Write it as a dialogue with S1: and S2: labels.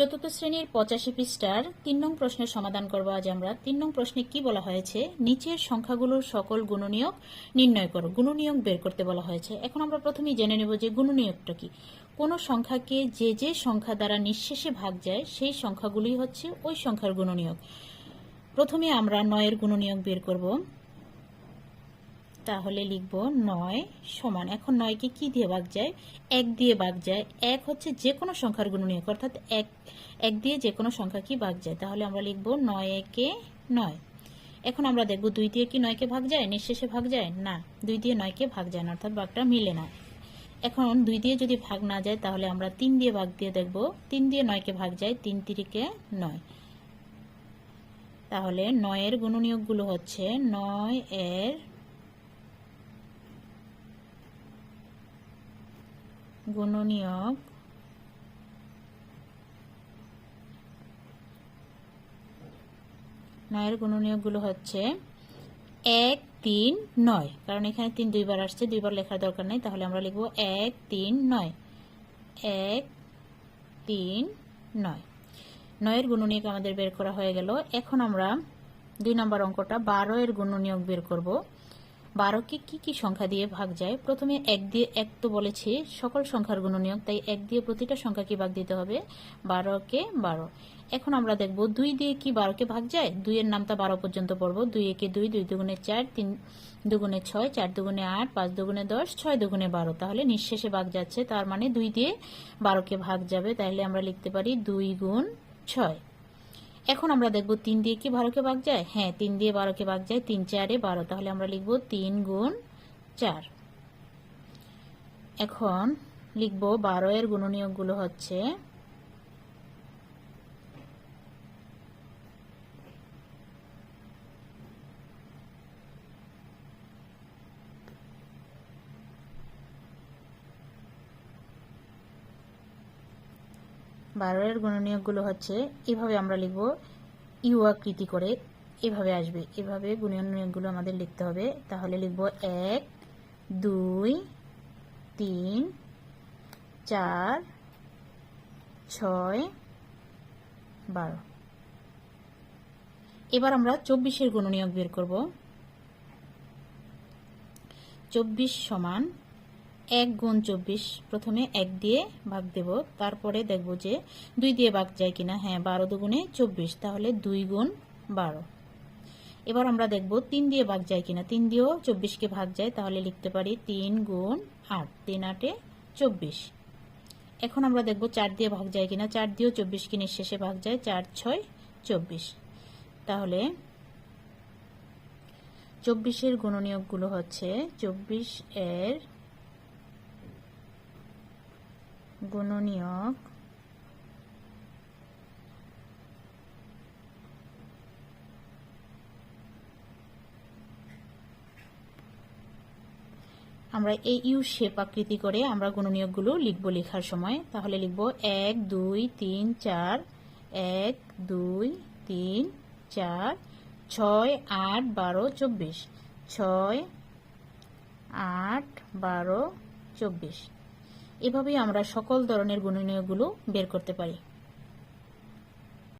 S1: চতুর্থ শ্রেণির পঁচাশি পৃষ্ঠার তিন নং প্রশ্নের সমাধান করব আজ আমরা। তিন নং প্রশ্নে কি বলা হয়েছে? নিচের সংখ্যাগুলোর সকল গুণনীয়ক নির্ণয় করো। গুণনীয়ক বের করতে বলা হয়েছে। এখন আমরা প্রথমেই জেনে নেব যে গুণনীয়কটা কি। কোনো সংখ্যাকে যে যে সংখ্যা দ্বারা নিঃশেষে ভাগ যায়, সেই সংখ্যাগুলি হচ্ছে ওই সংখ্যার গুণনীয়ক। প্রথমে আমরা নয়ের গুণনীয়ক বের করব। তাহলে লিখব নয় সমান। এখন নয়কে কি দিয়ে ভাগ যায়? এক দিয়ে ভাগ যায়। এক হচ্ছে যে কোনো সংখ্যার গুণনীয়ক, অর্থাৎ এক এক দিয়ে যে কোনো সংখ্যা কি ভাগ যায়? তাহলে আমরা লিখব নয় একে নয়। এখন আমরা দেখব দুই দিয়ে কি নয়কে ভাগ যায়? নিঃশেষে ভাগ যায়? না, দুই দিয়ে নয়কে ভাগ যায় না, অর্থাৎ ভাগটা মিলে না। এখন দুই দিয়ে যদি ভাগ না যায়, তাহলে আমরা তিন দিয়ে ভাগ দিয়ে দেখব তিন দিয়ে নয়কে ভাগ যায়, তিন তিরিকে নয়। তাহলে নয়ের গুণনীয়কগুলো হচ্ছে নয় এর গুণনীয়ক। নয়ের গুণনীয়কগুলো হচ্ছে এক, তিন, নয়। কারণ এখানে তিন দুইবার আসছে, দুইবার লেখার দরকার নেই। তাহলে আমরা লিখব এক, তিন, নয়। এক, তিন, নয়। নয়ের গুণনীয়ক আমাদের বের করা হয়ে গেল। এখন আমরা দুই নম্বর অঙ্কটা বারো এর গুণনীয়ক বের করব। বারোকে কি কি সংখ্যা দিয়ে ভাগ যায়? প্রথমে এক দিয়ে এক তো বলেছি, সকল সংখ্যার গুণনীয়ক, তাই এক দিয়ে প্রতিটা সংখ্যাকে ভাগ দিতে হবে? বারোকে বারো। এখন আমরা দেখব দুই দিয়ে কি বারোকে ভাগ যায়? দুইয়ের নামটা বারো পর্যন্ত পড়ব। দুই একে দুই দুই দুগুণে চার, তিন দুগুণে ছয়, চার দুগুণে আট, পাঁচ দুগুণে দশ, ছয় দুগুণে বারো। তাহলে নিঃশেষে ভাগ যাচ্ছে। তার মানে দুই দিয়ে বারোকে ভাগ যাবে। তাহলে আমরা লিখতে পারি দুই গুণ ছয়। এখন আমরা দেখব তিন দিয়ে কি বারোকে ভাগ যায়? হ্যাঁ তিন দিয়ে বারোকে ভাগ যায়, তিন চারে বারো। তাহলে আমরা লিখব তিন গুণ চার। এখন লিখব বারো এর গুণনীয়কগুলো হচ্ছে বারো এর গুণনীয়কগুলো হচ্ছে, এভাবে আমরা লিখব, ইউ আকৃতি করে। এভাবে আসবে। এভাবে গুণনীয়কগুলো আমাদের লিখতে হবে। তাহলে লিখব এক, দুই, তিন, চার, ছয়, বারো। এবার আমরা চব্বিশের গুণনীয়ক বের করব। চব্বিশ সমান এক গুণ চব্বিশ, প্রথমে এক দিয়ে ভাগ দেব। তারপরে দেখব যে দুই দিয়ে ভাগ যায় কিনা। হ্যাঁ বারো দুগুণে চব্বিশ, তাহলে দুই গুণ বারো। এবার আমরা দেখব তিন দিয়ে ভাগ যায় কিনা। তিন দিয়েও চব্বিশকে ভাগ যায়, তাহলে লিখতে পারি তিন গুণ আট, তিন আটে চব্বিশ। এখন আমরা দেখব চার দিয়ে ভাগ যায় কিনা। চার দিয়েও চব্বিশকে নিঃশেষে ভাগ যায়, চার ছয় চব্বিশ। তাহলে চব্বিশের গুণনীয়কগুলো হচ্ছে চব্বিশ এর গুণনীয়ক। আমরা এই ইউ শেপ আকৃতি করে আমরা গুণনীয়কগুলো লিখব লেখার সময়। তাহলে লিখব এক, দুই, তিন, চার, এক, দুই, তিন, চার, ছয়, আট, বারো, চব্বিশ। ছয়, আট, বারো, চব্বিশ। এভাবেই আমরা সকল ধরনের গুণনীয়গুলো বের করতে পারি।